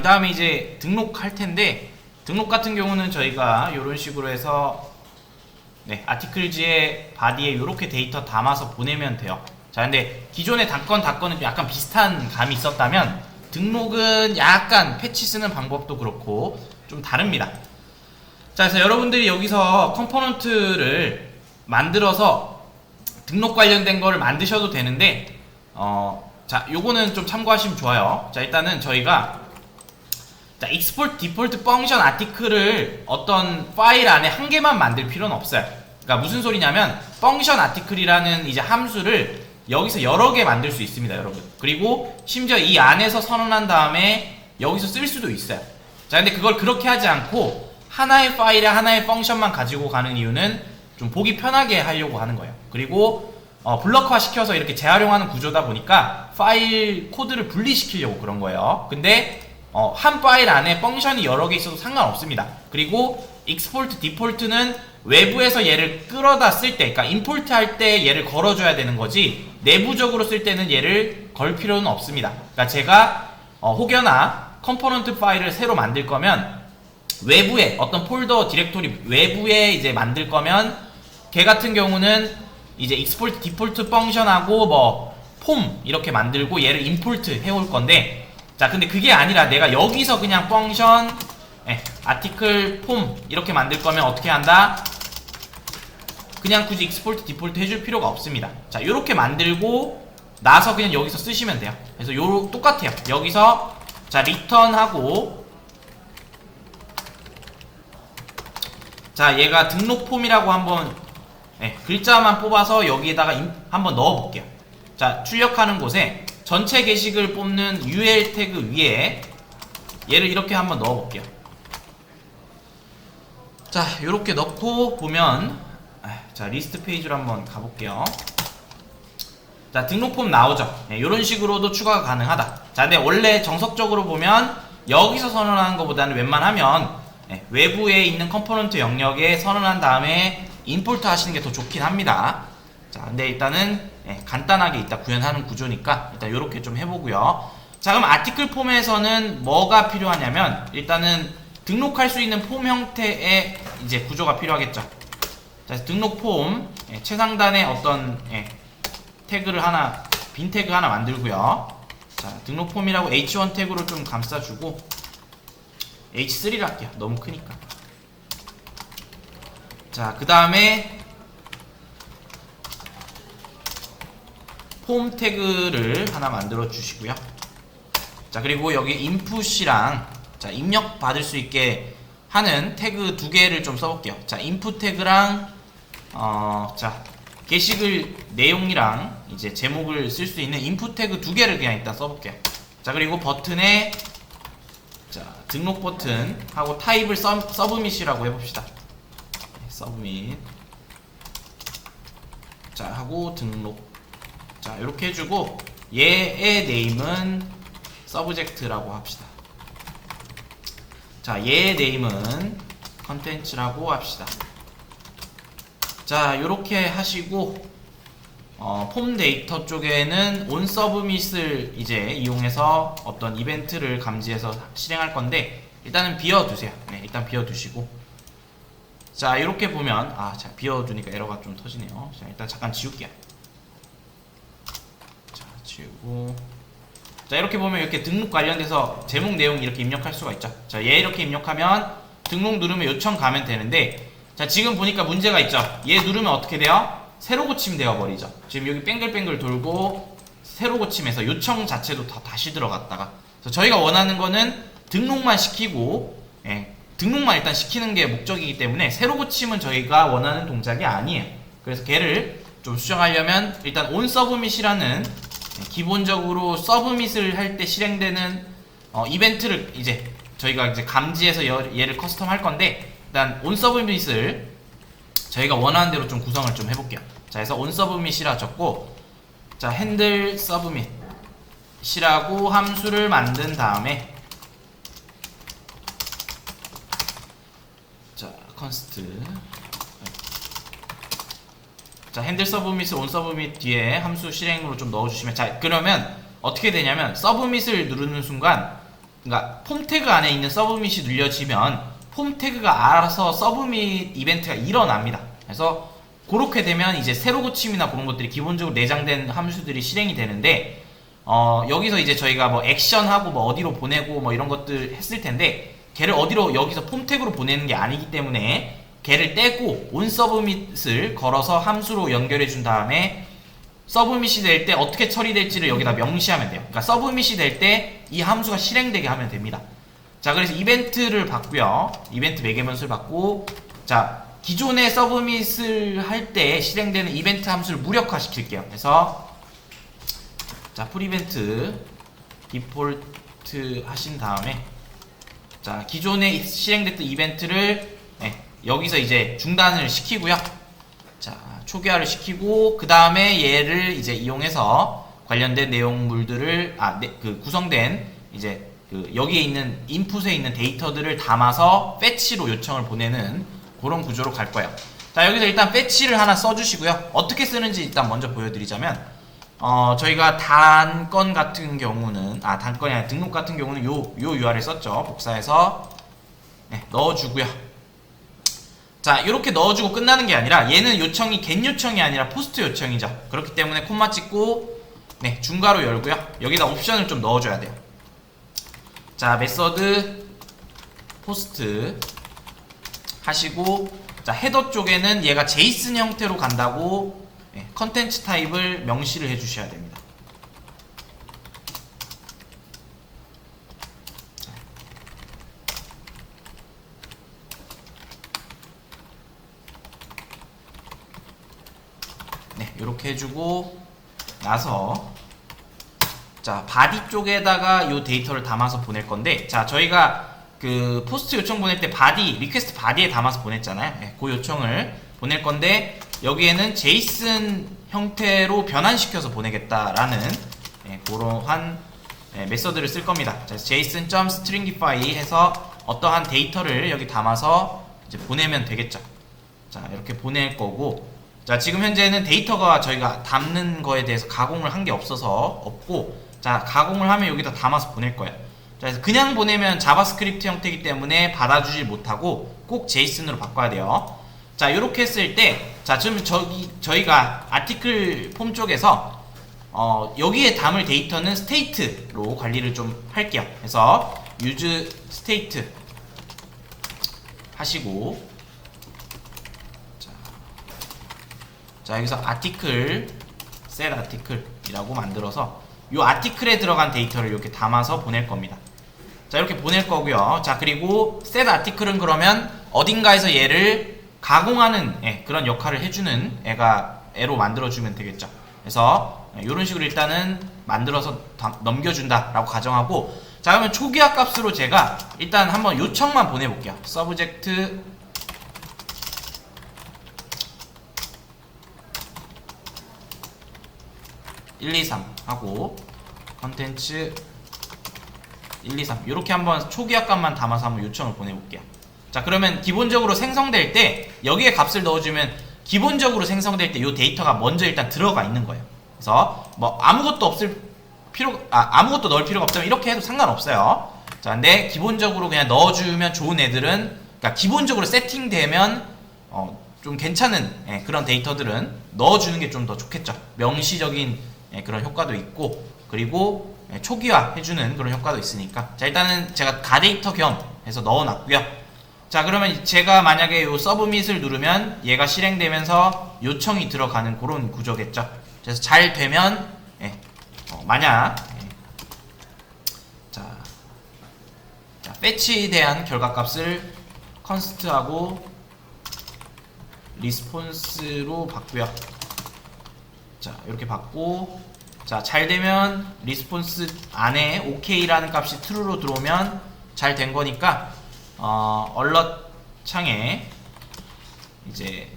그 다음에 이제 등록할 텐데 등록 같은 경우는 저희가 이런 식으로 해서 네, 아티클즈의 바디에 이렇게 데이터 담아서 보내면 돼요. 자, 근데 기존의 닷건 닷건은 약간 비슷한 감이 있었다면 등록은 약간 패치 쓰는 방법도 그렇고 좀 다릅니다. 자, 그래서 여러분들이 여기서 컴포넌트를 만들어서 등록 관련된 거를 만드셔도 되는데 어, 자, 요거는 좀 참고하시면 좋아요. 자, 일단은 저희가 자, export default function article을 어떤 파일 안에 한 개만 만들 필요는 없어요. 그러니까 무슨 소리냐면 function article이라는 이제 함수를 여기서 여러 개 만들 수 있습니다, 여러분. 그리고 심지어 이 안에서 선언한 다음에 여기서 쓸 수도 있어요. 자, 근데 그걸 그렇게 하지 않고 하나의 파일에 하나의 펑션만 가지고 가는 이유는 좀 보기 편하게 하려고 하는 거예요. 그리고 어, 블럭화 시켜서 이렇게 재활용하는 구조다 보니까 파일 코드를 분리시키려고 그런 거예요. 근데 어, 한 파일 안에 펑션이 여러 개 있어도 상관없습니다. 그리고 export default는 외부에서 얘를 끌어다 쓸 때, 그러니까 import 할때 얘를 걸어줘야 되는 거지 내부적으로 쓸 때는 얘를 걸 필요는 없습니다. 그러니까 제가 어, 혹여나 컴포넌트 파일을 새로 만들 거면 외부에 어떤 폴더 디렉토리 외부에 이제 만들 거면 걔 같은 경우는 이제 export default 펑션하고 뭐 폼 이렇게 만들고 얘를 import 해올 건데 자 근데 그게 아니라 내가 여기서 그냥 펑션 예, 아티클 폼 이렇게 만들 거면 어떻게 한다? 그냥 굳이 export default 해줄 필요가 없습니다. 자 요렇게 만들고 나서 그냥 여기서 쓰시면 돼요. 그래서 요 똑같아요. 여기서 자 리턴하고 자 얘가 등록 폼이라고 한번 예, 글자만 뽑아서 여기에다가 임- 한번 넣어 볼게요 자 출력하는 곳에 전체 게시글 뽑는 UL 태그 위에 얘를 이렇게 한번 넣어 볼게요. 자 이렇게 넣고 보면 아, 자 리스트 페이지로 한번 가볼게요. 자 등록 폼 나오죠? 이런 식으로도 추가가 가능하다. 자 근데 원래 정석적으로 보면 여기서 선언하는 것보다는 웬만하면 예, 외부에 있는 컴포넌트 영역에 선언한 다음에 임포트 하시는 게 더 좋긴 합니다. 자, 근데 일단은 예, 간단하게 이따 구현하는 구조니까 일단 이렇게 좀 해보고요. 자, 그럼 아티클 폼에서는 뭐가 필요하냐면 일단은 등록할 수 있는 폼 형태의 이제 구조가 필요하겠죠. 자, 등록 폼 예, 최상단에 어떤 예, 태그를 하나 빈 태그 하나 만들고요. 자, 등록 폼이라고 h1 태그로 좀 감싸주고 H3를 할게요. 너무 크니까. 자, 그 다음에 폼 태그를 하나 만들어 주시고요. 자, 그리고 여기 인풋이랑 자, 입력 받을 수 있게 하는 태그 두 개를 좀 써볼게요. 자, 인풋 태그랑 어, 자, 게시글 내용이랑 이제 제목을 쓸 수 있는 인풋 태그 두 개를 그냥 일단 써볼게요. 자, 그리고 버튼에 자 등록 버튼 하고 타입을 서, 서브밋이라고 해봅시다 네, 서브밋 자 하고 등록 자 이렇게 해주고 얘의 네임은 서브젝트라고 합시다 자 얘의 네임은 컨텐츠라고 합시다 자 이렇게 하시고 어, 폼 데이터 쪽에는 온 서브밋을 이제 이용해서 어떤 이벤트를 감지해서 실행할 건데 일단은 비워두세요. 네, 일단 비워두시고 자 이렇게 보면 아자 비워두니까 에러가 좀 터지네요. 자 일단 잠깐 지울게요. 자 지우고 자 이렇게 보면 이렇게 등록 관련돼서 제목 내용 이렇게 입력할 수가 있죠. 자 얘 이렇게 입력하면 등록 누르면 요청 가면 되는데 자 지금 보니까 문제가 있죠. 얘 누르면 어떻게 돼요? 새로 고침 되어 버리죠. 지금 여기 뱅글뱅글 돌고 새로 고침해서 요청 자체도 다 다시 들어갔다가 저희가 원하는 거는 등록만 시키고 예, 등록만 일단 시키는 게 목적이기 때문에 새로 고침은 저희가 원하는 동작이 아니에요. 그래서 걔를 좀 수정하려면 일단 온 서브밋이라는 예, 기본적으로 서브밋을 할 때 실행되는 어, 이벤트를 이제 저희가 이제 감지해서 여- 얘를 커스텀 할 건데 일단 온 서브밋을 저희가 원하는 대로 좀 구성을 좀 해볼게요. 자, 그래서 on submit이라 적고, 자, 핸들 submit이라고 함수를 만든 다음에, 자, const. 자, 핸들 서브밋을 on submit 뒤에 함수 실행으로 좀 넣어주시면, 자, 그러면 어떻게 되냐면, 서브밋을 누르는 순간, 그러니까 폼 태그 안에 있는 서브밋이 눌려지면 폼 태그가 알아서 서브밋 이벤트가 일어납니다. 그래서 그렇게 되면 이제 세로 고침이나 그런 것들이 기본적으로 내장된 함수들이 실행이 되는데 어, 여기서 이제 저희가 뭐 액션하고 뭐 어디로 보내고 뭐 이런 것들 했을 텐데 걔를 어디로 여기서 폼 태그로 보내는 게 아니기 때문에 걔를 떼고 온 서브밋을 걸어서 함수로 연결해 준 다음에 서브밋이 될 때 어떻게 처리될지를 여기다 명시하면 돼요. 그러니까 서브밋이 될 때 이 함수가 실행되게 하면 됩니다. 자, 그래서 이벤트를 받고요. 이벤트 매개변수를 받고 자, 기존의 서브밋을 할 때 실행되는 이벤트 함수를 무력화 시킬게요. 그래서 자, 풀이벤트 디폴트 하신 다음에 자, 기존에 실행됐던 이벤트를 네, 여기서 이제 중단을 시키고요. 자, 초기화를 시키고 그 다음에 얘를 이제 이용해서 관련된 내용물들을 아, 네, 그 구성된 이제 그 여기에 있는 인풋에 있는 데이터들을 담아서 패치로 요청을 보내는 그런 구조로 갈 거예요. 자, 여기서 일단 패치를 하나 써주시고요. 어떻게 쓰는지 일단 먼저 보여드리자면 어, 저희가 단건 같은 경우는 아 단건이 아니라 등록 같은 경우는 요, 요 URL 썼죠. 복사해서 네, 넣어주고요. 자 이렇게 넣어주고 끝나는 게 아니라 얘는 요청이 get 요청이 아니라 포스트 요청이죠. 그렇기 때문에 콤마 찍고 네 중괄호 열고요. 여기다 옵션을 좀 넣어줘야 돼요. 자 메서드 포스트 하시고 자 헤더 쪽에는 얘가 제이슨 형태로 간다고 네, 컨텐츠 타입을 명시를 해주셔야 됩니다 네, 이렇게 해주고 나서 자 바디 쪽에다가 요 데이터를 담아서 보낼 건데 자 저희가 그 포스트 요청 보낼 때 바디 리퀘스트 바디에 담아서 보냈잖아요. 네, 그 요청을 보낼 건데 여기에는 제이슨 형태로 변환시켜서 보내겠다라는 네, 그러한 네, 메서드를 쓸 겁니다. 자, json.stringify 해서 어떠한 데이터를 여기 담아서 이제 보내면 되겠죠. 자 이렇게 보낼 거고 자 지금 현재는 데이터가 저희가 담는 거에 대해서 가공을 한 게 없어서 없고 자 가공을 하면 여기다 담아서 보낼 거예요 자 그래서 그냥 보내면 자바스크립트 형태이기 때문에 받아주질 못하고 꼭 제이슨으로 바꿔야 돼요. 자 이렇게 했을 때자 지금 저기 저희가 아티클 폼 쪽에서 어, 여기에 담을 데이터는 스테이트로 관리를 좀 할게요. 그래서 use state 하시고 자 여기서 아티클 셋 아티클이라고 만들어서 이 아티클에 들어간 데이터를 이렇게 담아서 보낼 겁니다. 자 이렇게 보낼 거고요. 자 그리고 셋 아티클은 그러면 어딘가에서 얘를 가공하는 예, 그런 역할을 해주는 애가 애로 만들어주면 되겠죠. 그래서 이런 식으로 일단은 만들어서 다- 넘겨준다라고 가정하고 자 그러면 초기화 값으로 제가 일단 한번 요청만 보내볼게요. 서브젝트 1, 2, 3 하고 컨텐츠 1, 2, 3 이렇게 한번 초기화 값만 담아서 한번 요청을 보내볼게요. 자 그러면 기본적으로 생성될 때 여기에 값을 넣어주면 기본적으로 생성될 때 이 데이터가 먼저 일단 들어가 있는 거예요. 그래서 뭐 아무것도 없을 필요 아 아무것도 넣을 필요가 없다면 이렇게 해도 상관없어요. 자 근데 기본적으로 그냥 넣어주면 좋은 애들은 그러니까 기본적으로 세팅되면 어, 좀 괜찮은 예, 그런 데이터들은 넣어주는 게 좀 더 좋겠죠. 명시적인 예, 그런 효과도 있고 그리고 예, 초기화 해주는 그런 효과도 있으니까 자 일단은 제가 가데이터 겸 해서 넣어놨고요. 자 그러면 제가 만약에 요 서브밋을 누르면 얘가 실행되면서 요청이 들어가는 그런 구조겠죠. 그래서 잘 되면 예, 어, 만약 예, 패치에 대한 결과값을 컨스트하고 리스폰스로 바꾸요. 자 이렇게 받고 자 잘 되면 리스폰스 안에 OK라는 값이 true로 들어오면 잘 된 거니까 어, 얼럿 창에 이제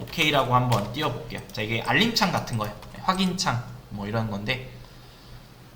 OK라고 한번 띄워볼게요. 자 이게 알림창 같은 거예요. 확인창 뭐 이런 건데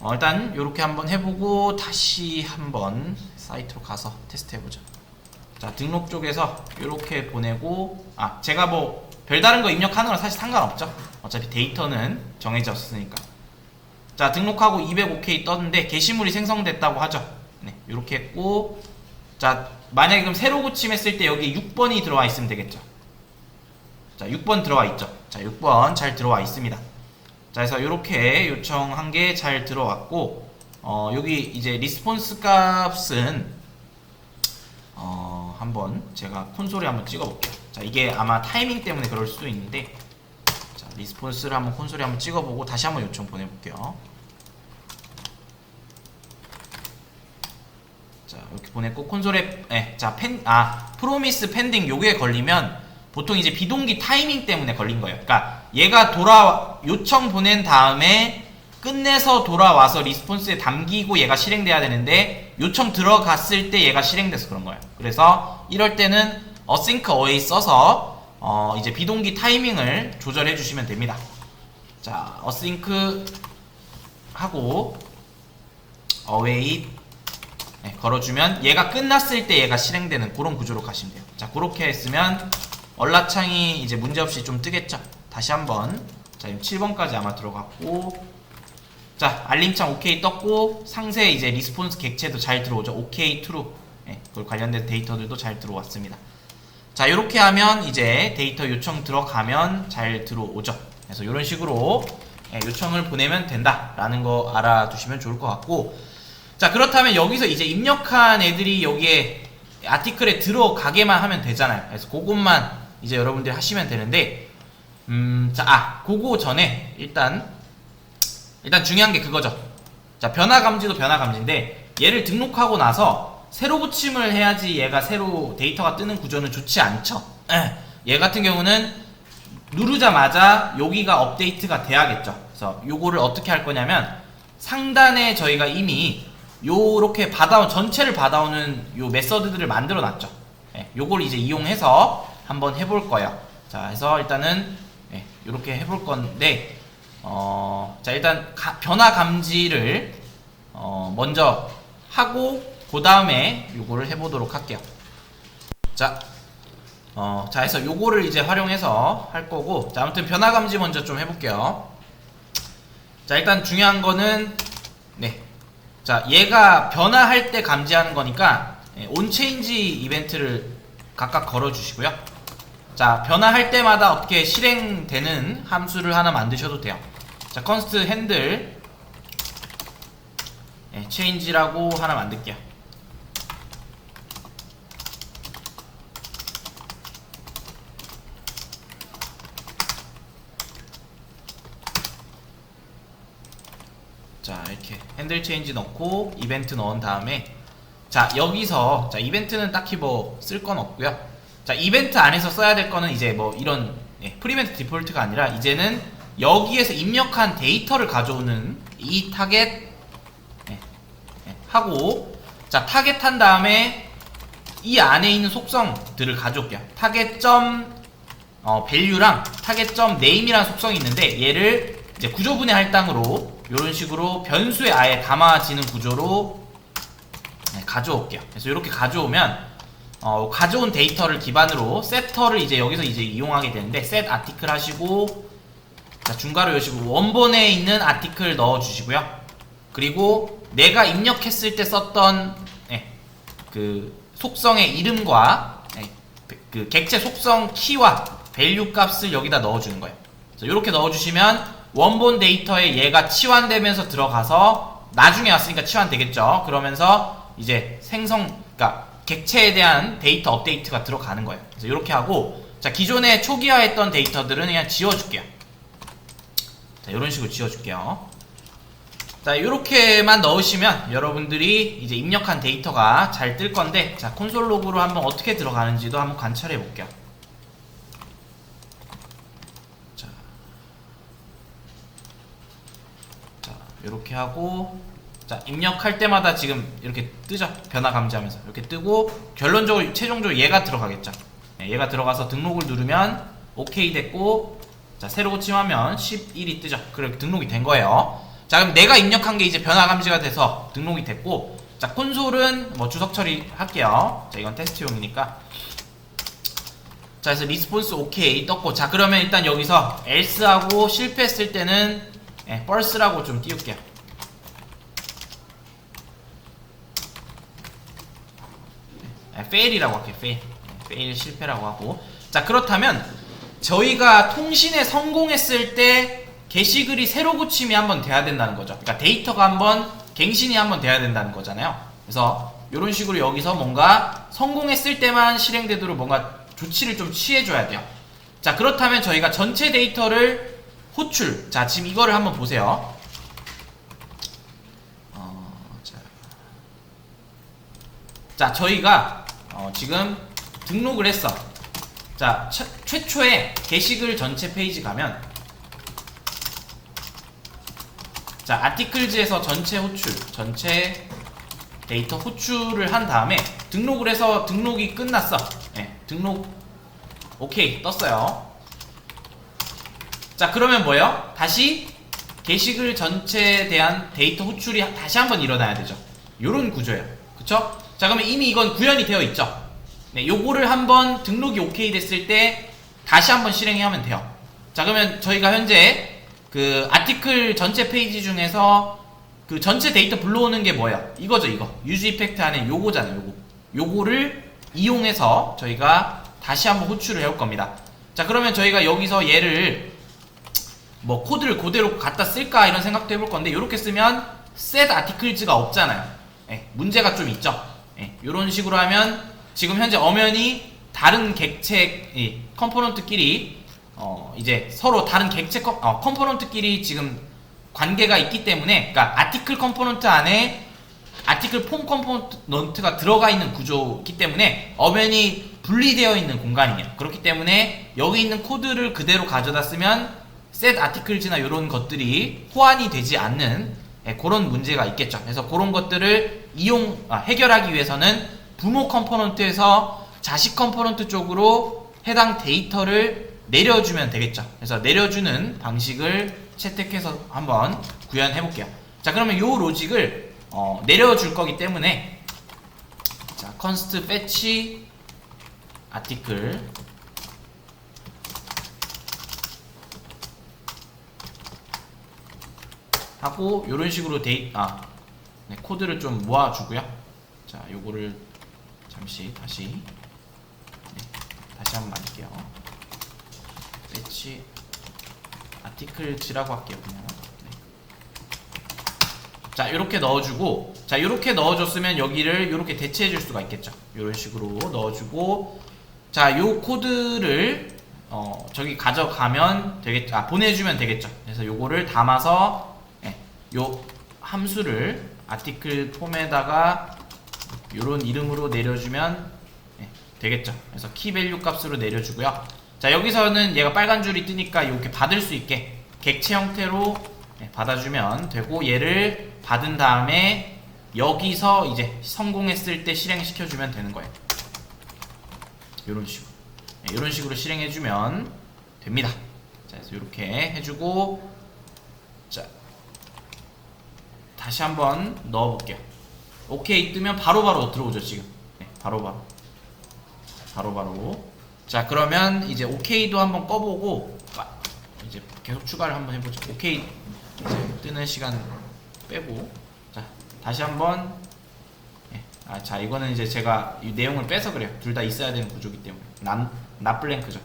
어, 일단 이렇게 한번 해보고 다시 한번 사이트로 가서 테스트 해보죠. 자 등록 쪽에서 이렇게 보내고 아 제가 뭐 별다른 거 입력하는 건 사실 상관없죠. 어차피 데이터는 정해졌으니까. 자자 등록하고 205K 떴는데 게시물이 생성됐다고 하죠. 네, 이렇게 했고 자 만약에 그럼 새로 고침했을 때 여기 6번이 들어와 있으면 되겠죠. 자 6번 들어와 있죠. 자 6번 잘 들어와 있습니다. 자 그래서 이렇게 요청한 게 잘 들어왔고 어, 여기 이제 리스폰스 값은 어, 한번 제가 콘솔에 한번 찍어 볼게요. 자 이게 아마 타이밍 때문에 그럴 수도 있는데 자 리스폰스를 한번 콘솔에 한번 찍어보고 다시 한번 요청 보내볼게요. 자 이렇게 보냈고 콘솔에 네, 자펜아 프로미스 펜딩 요게 걸리면 보통 이제 비동기 타이밍 때문에 걸린 거예요. 그러니까 얘가 돌아 요청 보낸 다음에 끝내서 돌아와서 리스폰스에 담기고 얘가 실행돼야 되는데 요청 들어갔을 때 얘가 실행돼서 그런 거예요. 그래서 이럴 때는 async away 써서 어 이제 비동기 타이밍을 조절해 주시면 됩니다. 자 async 하고 await 네, 걸어주면 얘가 끝났을 때 얘가 실행되는 그런 구조로 가시면 돼요. 자, 그렇게 했으면 얼라창이 이제 문제없이 좀 뜨겠죠. 다시 한번 자, 지금 7번까지 아마 들어갔고 자, 알림창 OK 떴고 상세 이제 리스폰스 객체도 잘 들어오죠. OK true. 네, 그 관련된 데이터들도 잘 들어왔습니다. 자, 이렇게 하면 이제 데이터 요청 들어가면 잘 들어오죠. 그래서 이런 식으로 예, 요청을 보내면 된다라는 거 알아두시면 좋을 것 같고 자 그렇다면 여기서 이제 입력한 애들이 여기에 아티클에 들어가게만 하면 되잖아요. 그래서 그것만 이제 여러분들이 하시면 되는데 음자아 그거 전에 일단 일단 중요한 게 그거죠. 자 변화 감지도 변화 감지인데 얘를 등록하고 나서 새로 고침을 해야지 얘가 새로 데이터가 뜨는 구조는 좋지 않죠. 에, 얘 같은 경우는 누르자마자 여기가 업데이트가 돼야겠죠. 그래서 요거를 어떻게 할 거냐면 상단에 저희가 이미 요렇게 받아온 전체를 받아오는 요 메서드들을 만들어 놨죠. 예, 요걸 이제 이용해서 한번 해볼 거예요. 자, 해서 일단은 예, 요렇게 해볼 건데 어, 자 일단 가- 변화 감지를 어, 먼저 하고 그 다음에 요거를 해보도록 할게요. 자, 어, 자 해서 요거를 이제 활용해서 할 거고 자 아무튼 변화 감지 먼저 좀 해볼게요. 자 일단 중요한 거는 네. 자 얘가 변화할 때 감지하는 거니까 예, 온체인지 이벤트를 각각 걸어 주시고요. 자 변화할 때마다 어떻게 실행되는 함수를 하나 만드셔도 돼요. 자 컨스트 핸들 예, 체인지라고 하나 만들게요. 자 이렇게 핸들 체인지 넣고 이벤트 넣은 다음에 자 여기서 자 이벤트는 딱히 뭐 쓸 건 없고요. 자 이벤트 안에서 써야 될 거는 이제 뭐 이런 예, 프리멘트 디폴트가 아니라 이제는 여기에서 입력한 데이터를 가져오는 이 타겟 예, 예, 하고 자 타겟 한 다음에 이 안에 있는 속성들을 가져올게요. 타겟 점 어, 밸류랑 타겟 점 네임이라는 속성이 있는데 얘를 이제 구조분해 할당으로 이런 식으로 변수에 아예 담아지는 구조로 네, 가져올게요. 그래서 이렇게 가져오면 어, 가져온 데이터를 기반으로 세터를 이제 여기서 이제 이용하게 되는데 set 아티클 하시고 자 중괄호 여시고 원본에 있는 아티클 넣어 주시고요. 그리고 내가 입력했을 때 썼던 네, 그 속성의 이름과 네, 그 객체 속성 키와 밸류 값을 여기다 넣어주는 거예요. 이렇게 넣어주시면 원본 데이터에 얘가 치환되면서 들어가서 나중에 왔으니까 치환되겠죠. 그러면서 이제 생성, 그러니까 객체에 대한 데이터 업데이트가 들어가는 거예요. 그래서 이렇게 하고 자 기존에 초기화했던 데이터들은 그냥 지워줄게요. 자 이런 식으로 지워줄게요. 자 이렇게만 넣으시면 여러분들이 이제 입력한 데이터가 잘 뜰 건데 자 콘솔 로그로 한번 어떻게 들어가는지도 한번 관찰해 볼게요. 자, 자 이렇게 하고 자 입력할 때마다 지금 이렇게 뜨죠 변화 감지하면서 이렇게 뜨고 결론적으로 최종적으로 얘가 들어가겠죠. 네, 얘가 들어가서 등록을 누르면 OK 됐고 자 새로 고침하면 11이 뜨죠. 그래 등록이 된 거예요. 자 그럼 내가 입력한 게 이제 변화 감지가 돼서 등록이 됐고 자 콘솔은 뭐 주석 처리 할게요. 자 이건 테스트용이니까 자 그래서 리스폰스 OK 떴고 자 그러면 일단 여기서 else하고 실패했을 때는 예, 펄스라고 좀 띄울게요. 예, 페일이라고 할게요 페일 페일 예, 실패라고 하고. 자 그렇다면 저희가 통신에 성공했을 때 게시글이 새로 고침이 한번 돼야 된다는 거죠. 그러니까 데이터가 한번 갱신이 한번 돼야 된다는 거잖아요. 그래서 이런 식으로 여기서 뭔가 성공했을 때만 실행되도록 뭔가 조치를 좀 취해줘야 돼요. 자 그렇다면 저희가 전체 데이터를 호출. 자, 지금 이거를 한번 보세요. 어, 자. 자, 저희가 어, 지금 등록을 했어. 자, 최, 최초에 게시글 전체 페이지 가면 자, 아티클즈에서 전체 호출, 전체 데이터 호출을 한 다음에 등록을 해서 등록이 끝났어. 네, 등록 오케이 떴어요. 자, 그러면 뭐예요? 다시 게시글 전체에 대한 데이터 호출이 다시 한번 일어나야 되죠. 요런 구조예요. 그쵸? 자, 그러면 이미 이건 구현이 되어 있죠. 네, 요거를 한번 등록이 오케이 됐을 때 다시 한번 실행해 하면 돼요. 자, 그러면 저희가 현재 그 아티클 전체 페이지 중에서 그 전체 데이터 불러오는 게 뭐예요? 이거죠, 이거. 유즈 이펙트 안에 요거잖아요, 요거. 요거를 이용해서 저희가 다시 한번 호출을 해올 겁니다. 자, 그러면 저희가 여기서 얘를 뭐 코드를 그대로 갖다 쓸까 이런 생각도 해볼 건데 이렇게 쓰면 set articles가 없잖아요. 예, 문제가 좀 있죠. 예, 이런 식으로 하면 지금 현재 엄연히 다른 객체 이 컴포넌트끼리 어, 이제 서로 다른 객체 컴, 어, 컴포넌트끼리 지금 관계가 있기 때문에 그러니까 아티클 컴포넌트 안에 아티클 폼 컴포넌트가 들어가 있는 구조이기 때문에 엄연히 분리되어 있는 공간이에요. 그렇기 때문에 여기 있는 코드를 그대로 가져다 쓰면 set articles나 이런 것들이 호환이 되지 않는 예, 그런 문제가 있겠죠. 그래서 그런 것들을 이용 아, 해결하기 위해서는 부모 컴포넌트에서 자식 컴포넌트 쪽으로 해당 데이터를 내려주면 되겠죠. 그래서 내려주는 방식을 채택해서 한번 구현해 볼게요. 자, 그러면 이 로직을 어, 내려줄 거기 때문에 자, const fetch article 하고 이런 식으로 데이 아 네, 코드를 좀 모아주고요. 자, 요거를 잠시 다시 네, 다시 한번 만들게요. 배치 아티클즈라고 할게요, 그냥. 네. 자, 이렇게 넣어주고, 자, 이렇게 넣어줬으면 여기를 이렇게 대체해 줄 수가 있겠죠. 이런 식으로 넣어주고, 자, 요 코드를 어, 저기 가져가면 되겠죠. 아, 보내주면 되겠죠. 그래서 요거를 담아서 예, 요 함수를 아티클 폼에다가 요런 이름으로 내려주면 예, 되겠죠. 그래서 키 밸류 값으로 내려주고요. 자 여기서는 얘가 빨간 줄이 뜨니까 이렇게 받을 수 있게 객체 형태로 예, 받아주면 되고 얘를 받은 다음에 여기서 이제 성공했을 때 실행시켜주면 되는 거예요. 이런 식으로 예, 이런 식으로 실행해주면 됩니다. 자 그래서 이렇게 해주고 자 다시 한번 넣어볼게요. 오케이 뜨면 바로바로 들어오죠 지금. 네, 바로바로. 바로 바로. 자 그러면 이제 오케이도 한번 꺼보고 아, 이제 계속 추가를 한번 해보죠. 오케이 뜨는 시간 빼고 자 다시 한번 예, 아, 자 이거는 이제 제가 이 내용을 빼서 그래요. 둘 다 있어야 되는 구조기 때문에 남, 납블랭크죠.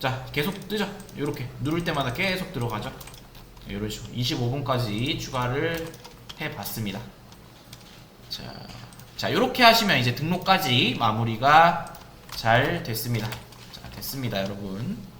자 계속 뜨죠. 이렇게 누를 때마다 계속 들어가죠. 이런 식으로 25분까지 추가를 해봤습니다. 자, 자 이렇게 하시면 이제 등록까지 마무리가 잘 됐습니다. 자 됐습니다, 여러분.